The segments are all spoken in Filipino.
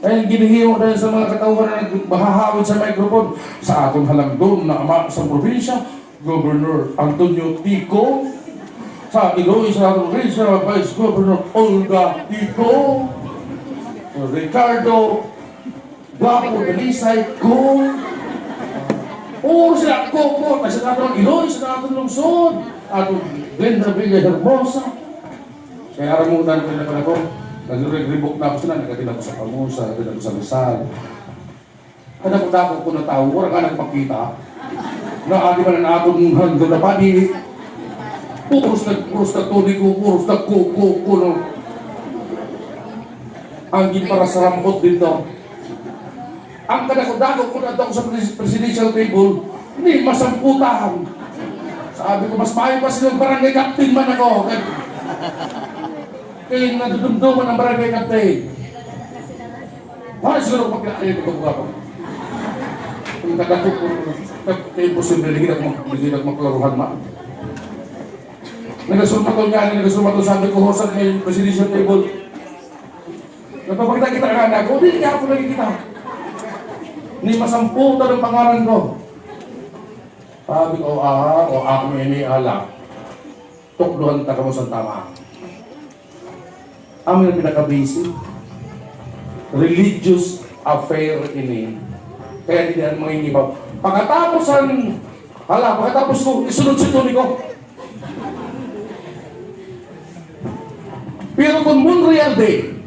Kaya ginihiyo dahil sa mga katauhan na nagbahahawid sa microphone sa atong halagdon na ama sa probinsya, Governor Antonio Tico, sa Iloy sa atong probinsya, Vice Governor Olga Tico, Ricardo Guapo Dalisay, Go, Oo, sila ko ko, kasi natong Iloy, sa natong lungsod, atong Glenda Villa Hermosa. Kaya aram mo na na ko, nag-rebook na ako sila, nagatin ako sa Pamusa, nagatin ako sa Rizal. Kada ko na tao, wala ka nagpakita. Na adi ba na natong hando na pa, di puros na, puros na tuni ko, puros na ko, ko, ko, no. Ang para sa rampot dito. Ang kadako-dako ko na daw sa pres- presidential table, hindi masamputahan. Sabi ko, mas maayo pa silang barangay captain man ako. Kaya, kaya nadudumduman ang barangay captain. Para siguro pagkakain ko pag ako. Kung kadako ko, hindi ako mag- hindi ako magklaruhan ma. Nagasumat ko niya, nagasumat ko sabi ko, sa may presidential table. Napapakita kita ka na ako, hindi niya ako nakikita ni masamputan ang pangalan ko. Sabi ko, ah, o ako may iniala. Tukluhan ta ka mo sa tama. Ang yung pinaka-basic. Religious affair ini. Kaya hindi yan mga inibaw. Pagkatapos ang, hala, pagkatapos ko, isunod si Tony ko. Pero kung Monreal Day,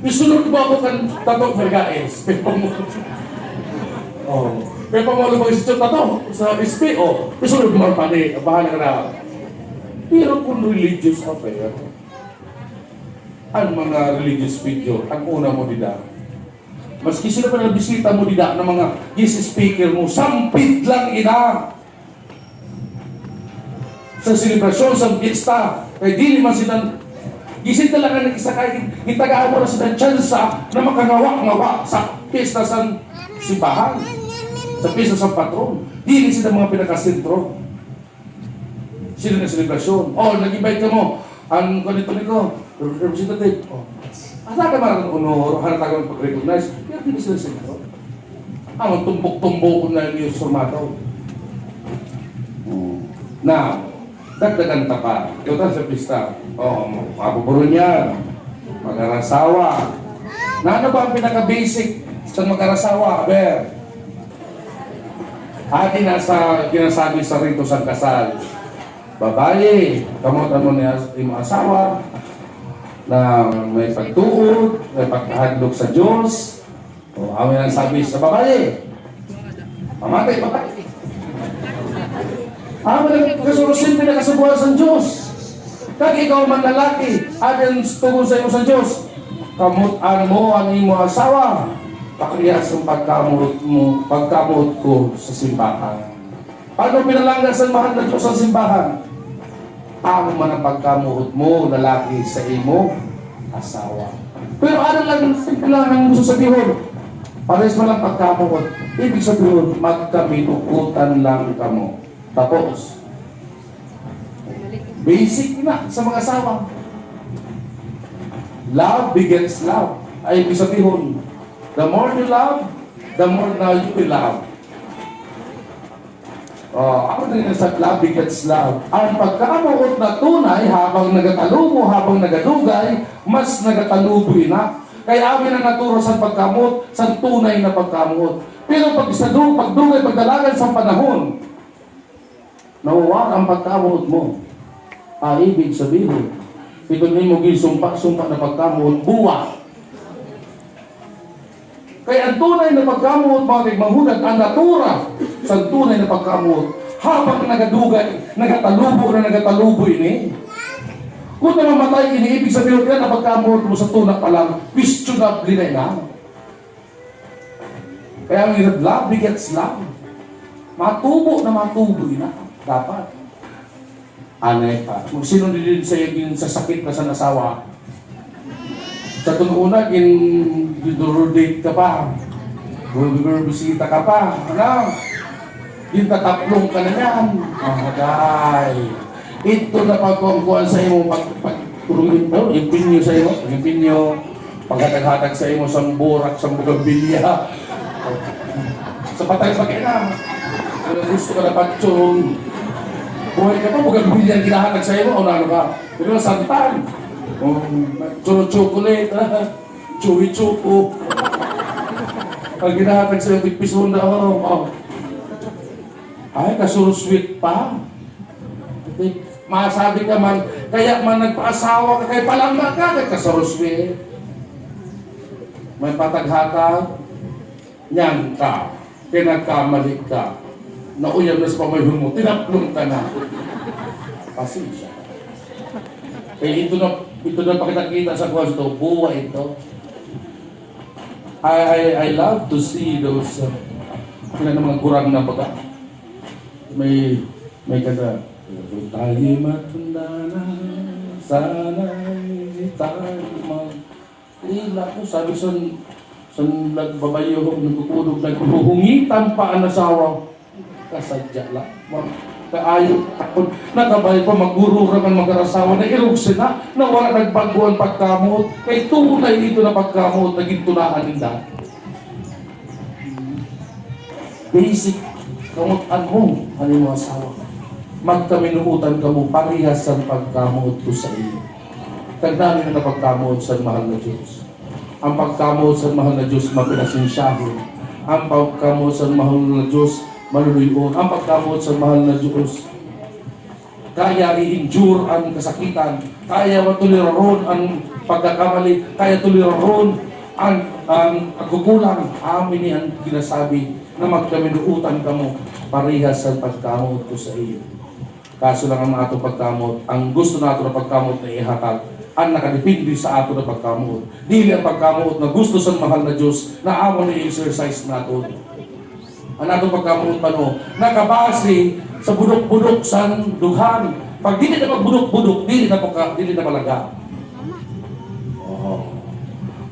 Isunod mo ako kan tato Vergaes. oh. Kaya pa mo isip tato sa SP, oh. Isunod mo pa ni, bahala ka na. Pero kung religious affair, ang mga religious video, ang una mo dida. Maski sila pa bisita mo dida ng mga guest speaker mo, sampit lang ina. Sa selebrasyon, sa pista, kaya di naman silang Gising talaga nag-isakay, itagaan mo na silang tsansa na makangawa-ngawa sa pista sa simbahan, sa pista sa patron. Dili sila mga pinakasentro. Sila na selebrasyon. Oh, nag-invite ka mo. Ang ganito nito, representative. Oh. Asa ka man ang honor, hanata ka pag-recognize. Pero hindi sila sentro. Ang tumbok-tumbok na yung formato. Now, dagdagan ta pa. Ta sa pista. O, oh, mapupuro niya. Mag-arasawa. Na ano ba ang pinaka-basic sa mag-arasawa? Aber. Ati nasa ginasabi sa rito sa kasal. Babae, kamutan mo niya yung asawa na may pagtuod, may pagkahadlok sa Diyos. O, amin ang sabi sa babae. Pamatay, patay. Ah, walang kasulusin pinakasubuhan sa Diyos. Kag ikaw man lalaki, adin tungkol sa iyo sa Diyos. Kamutan mo ang imo asawa. Pakriyas ang pagkamurot mo, pagkamurot ko sa simbahan. Paano pinalanggas ang mahal na Diyos ang simbahan? Amo man ang pagkamurot mo, lalaki sa imo asawa. Pero ano lang, simple lang ang gusto sabihin. Pares mo lang pagkamurot. Ibig sabihin, magkaminukutan lang kamo. Tapos, basic na sa mga asawa. Love begets love. Ay ibig sabihin, the more you love, the more now you will love. Oh, ako din sa love begets love. Ang pagkamuot na tunay habang nagatalubo, habang nagadugay, mas nagataluboy na. Kaya amin ang naturo sa pagkamot, sa tunay na pagkamot. Pero pag sa du- pagdugay, pagdalagan sa panahon, nawawala ang pagkamuot mo. Ah, ibig sabihin, ito na mo sumpa-sumpa na pagkamuot, buwa. Kaya ang tunay na pagkamuot, mga kagmanghulat, ang natura sa tunay na pagkamuot, habang nagadugay, nagatalubo na nagatalubo ini. Kung namamatay ini, ibig sabihin yan na pagkamuot mo sa tunak pa lang, questionably na yan. Kaya ang hirap, love begets love. Matubo na matubo na. Dapat. Anay pa. Kung sino din sa yung sa sakit na sa nasawa, sa tununa, in date ka pa. Bisita ka pa. Ano? Yung tataplong ka na yan. Mahaday. Ito na pagkukuhan sa iyo, pag, pag, pag, impinyo sa iyo, impinyo, paghatag-hatag sa imo sa burak sa bugabilya. Sa patay pa kaya na. Gusto ka na patsyong, buhay ka pa, bugabilya ang kinahatag sa imo, o ano ka? Pero santan. Um, chocolate, chewy choco. Ang ginahatag sa iyo, tigpison na ako. Oh. Ay, kasuro sweet pa. Masabi ka man, kaya man nagpaasawa ka kay palangga ka, kay kasuro sweet. May pataghatag, nyan ka, pinagkamali ka, nauyam na sa pamayhon mo, tinaplong ka na. Pasensya. Eh, ito na, ito na pakita sa kwas to, buhay ito. I, I, I love to see those, uh, mga gurang na baga. May, may "Kung tayo matanda na, sana'y tayo mag... Ila ko, sabi sa sa nagbabayo, nagkukulog, naghuhungitan pa ang asawa. Kasadya lang. Kaayo, takot, nakabay pa, magurura man mag-arasawa, na irog sila, na wala nagbago ang pagkamot, kay tunay ito na pagkamot, naging tunaan dahil. Basic, kamutan mo, ano yung asawa. Magkaminuutan ka mo, parehas ang pagkamot ko sa iyo. Tagdami na pagkamot sa mahal na Diyos. Ang pagkamot sa mahal na Diyos, mapinasensyahin. Ang pagkamot sa mahal na Diyos, maluluyon. Ang pagkamot sa mahal na Diyos, kaya i-endure ang kasakitan, kaya matuliron ang pagkakamali, kaya tuliron ang, ang pagkukulang. Amin ni ang ginasabi na magkaminuutan ka mo, parehas sa pagkamot ko sa iyo. Kaso lang ang ato pagkamot, ang gusto nato na pagkamot na ihatag, ang nakadepende sa ato na pagkamot. Dili ang pagkamot na gusto sa mahal na Diyos na amo na exercise nato. Ang ato pagkamot pa no, nakabase sa budok-budok sa dughan. Pag dili na magbudok-budok, dili na pagka, dili na malaga. Oh.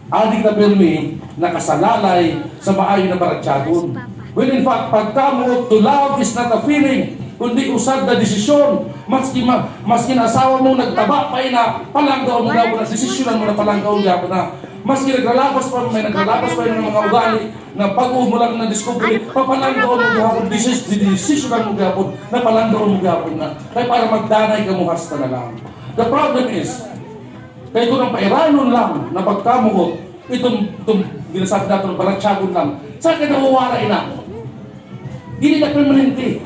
Adik na pirmi, nakasalalay sa maayo na baratyagon. When in fact, pagkamot to love is not a feeling, kundi usad na desisyon. Maski, ma, maski na asawa mo nagtaba pa na palanggaw mo gapon na, desisyonan mo na palanggaw gapon na. Maski nagralabas pa, may nagralabas pa ng mga ugali na pag mo lang na discovery, papalanggaw mo gapon, desis, desisyonan mo gapon, na palanggaw mo gapon na. Kaya para magdanay ka mo hasta na lang. The problem is, kaya ito ng pairanon lang na pagkamuot, itong, itong ginasabi natin ng balatsyagon lang, saan ka nawawala ina? Hindi na permanente.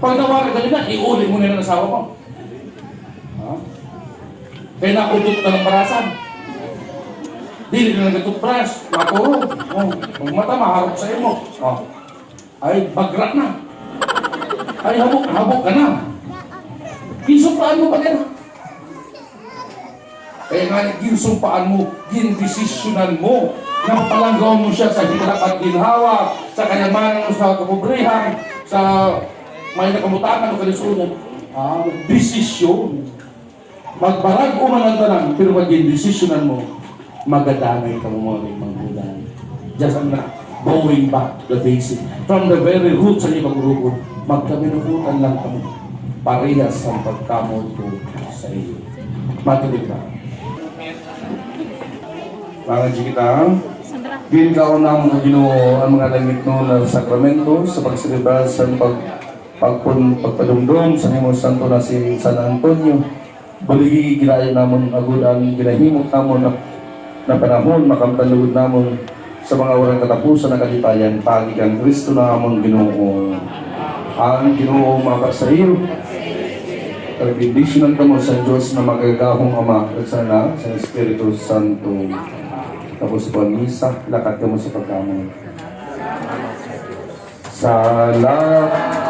Pag nawala ka na, iuli mo na ng asawa mo. Ha? Kaya nautot ka ng parasan. Dili na nagtutbrush, maturo. Oh, pag mata, maharap sa imo. Oh. Ay, bagrak na. Ay, habok, habok ka na. Gisupaan mo pa din. Kaya nga ginsumpaan mo, gindesisyonan mo, na mapalanggaw mo siya sa hirap at ginhawa, sa kayamanan sa kapobrihan, sa may nakamutakan o kalisunan. Ah, desisyon. Magbarag o man pero pag desisyonan mo, magadanay ka mo mga manggulan. Just ang na, going back the basic. From the very root sa iyong pagrugod, magkaminukutan lang kami. Parehas ang pagkamot ko sa iyo. Matuloy ka. Mga kita, Din ka unang ginoo ang mga langit no na sakramento sa pagsilibra sa pag pagpun pagpadumdum sa nimo santo na si San Antonio. Buligi ginayo namon agud ang ginahimot namon na, na panahon makamtanugod namon sa mga urang katapusan na kalipayan pagi kang Kristo na amon Ginoo. Ang Ginoo mapa sa iyo. Pag-bendisyonan ka mo sa Diyos na magagahong Ama at sana sa Espiritu Santo. Tapos po ang misa, lakad ka mo sa pagkamon. Salamat